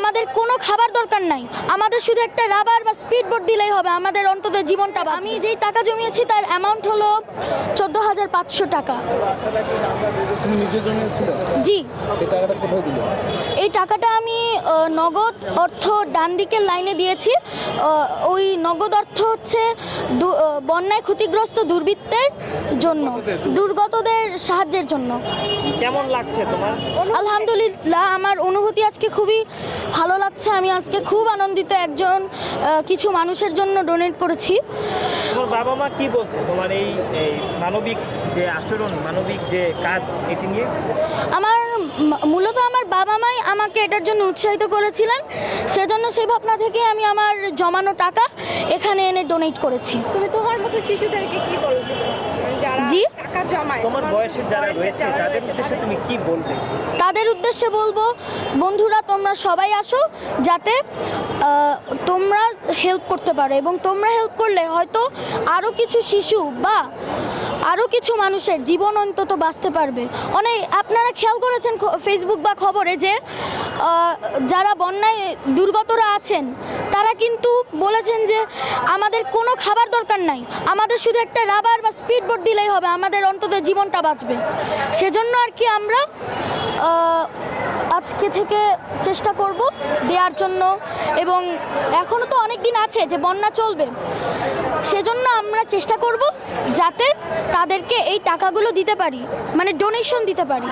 আমাদের কোনো খাবার দরকার নাই। আমাদের শুধু একটা রাবার বা স্পিড বোট দিলেই হবে আমাদের অন্তত জীবনটা আমি যেই টাকা জমিয়েছি তার অ্যামাউন্ট হলো চোদ্দ হাজার পাঁচশো টাকা। জি। এই টাকাটা আমি নগদ অর্থ ডান দিকের লাইনে দিয়েছি। ওই নগদ অর্থ হচ্ছে দু- বন্যায় ক্ষতিগ্রস্ত দুর্বৃত্তের জন্য। দুর্গতদের সাহায্যের জন্য। কেমন লাগছে তোমার? আলহামদুলিল্লাহ আমার অনুভূতি আজকে খুবই ভালো লাগছে। আমি আজকে খুব আনন্দিত একজন কিছু মানুষের জন্য ডোনেট করেছি। তোমার বাবা মা কি বলছে? তোমার এই মানবিক যে আচরণ মানবিক যে কাজ এটি নিয়ে? আমার মূলত আমার বাবা মাই আমাকে এটার জন্য উৎসাহিত করেছিলেন। সেজন্য সেই ভাবনা থেকে আমি আমার জমানো টাকা এখানে এনে ডোনেট করেছি। তুমি তোমার মতো শিশুদেরকে কি বলবে যারা? টাকা জমায় তোমার বয়সের যারা রয়েছে তাদের উদ্দেশ্যে তুমি কি বলবে? তাদের উদ্দেশ্যে বলব, বন্ধুরা, তোমরা সবাই আসো যাতে তোমরা হেল্প করতে পারো এবং তোমরা হেল্প করলে হয়তো আরও কিছু শিশু বা আরও কিছু মানুষের জীবন অন্তত বাঁচতে পারবে। অনেক, আপনারা খেয়াল করেছেন ফেসবুক বা খবরে যে যারা বন্যায় দুর্গতরা আছেন, তারা কিন্তু বলেছেন যে, আমাদের কোনো খাবার দরকার নাই। আমাদের শুধু একটা রাবার বা স্পিড বোট দিলেই হবে। আমাদের অন্তত জীবনটা বাঁচবে। সেজন্য আর কি আমরা আজকে থেকে চেষ্টা করব দেওয়ার জন্য। এবং এখনও তো অনেক দিন আছে যে বন্যা চলবে। সেজন্য আমরা চেষ্টা করব যাতে তাদেরকে এই টাকাগুলো দিতে পারি মানে ডোনেশন দিতে পারি।